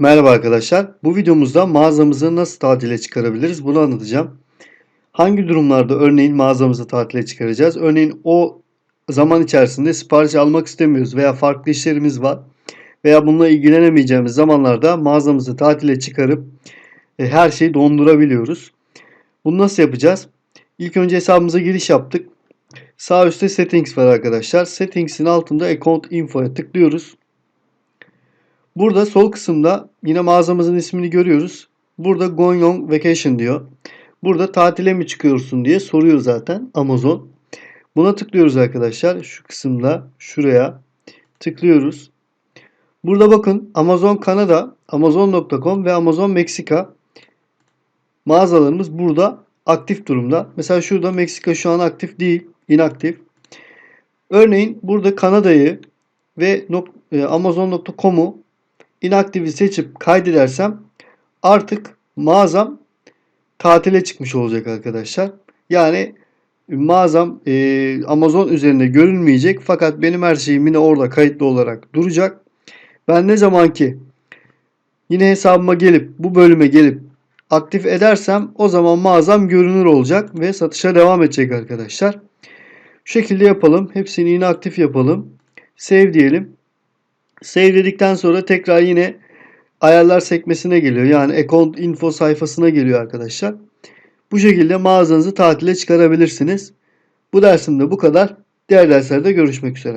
Merhaba arkadaşlar. Bu videomuzda mağazamızı nasıl tatile çıkarabiliriz bunu anlatacağım. Hangi durumlarda örneğin mağazamızı tatile çıkaracağız? Örneğin o zaman içerisinde sipariş almak istemiyoruz veya farklı işlerimiz var veya bununla ilgilenemeyeceğimiz zamanlarda mağazamızı tatile çıkarıp e, her şeyi dondurabiliyoruz. Bunu nasıl yapacağız? İlk önce hesabımıza giriş yaptık. Sağ üstte settings var arkadaşlar. Settings'in altında account info'ya tıklıyoruz. Burada sol kısımda yine mağazamızın ismini görüyoruz. Burada Going on Vacation diyor. Burada tatile mi çıkıyorsun diye soruyor zaten Amazon. Buna tıklıyoruz arkadaşlar. Şu kısımda şuraya tıklıyoruz. Burada bakın Amazon Kanada, Amazon.com ve Amazon Meksika mağazalarımız burada aktif durumda. Mesela şurada Meksika şu an aktif değil, inaktif. Örneğin burada Kanada'yı ve e, Amazon.com'u inaktifi seçip kaydedersem artık mağazam tatile çıkmış olacak arkadaşlar. Yani mağazam e, Amazon üzerinde görünmeyecek fakat benim her şeyim yine orada kayıtlı olarak duracak. Ben ne zaman ki yine hesabıma gelip bu bölüme gelip aktif edersem o zaman mağazam görünür olacak ve satışa devam edecek arkadaşlar. Şu şekilde yapalım. Hepsini yine aktif yapalım. Save diyelim. Save dedikten sonra tekrar yine ayarlar sekmesine geliyor. Yani account info sayfasına geliyor arkadaşlar. Bu şekilde mağazanızı tatile çıkarabilirsiniz. Bu dersimde bu kadar. Diğer derslerde görüşmek üzere.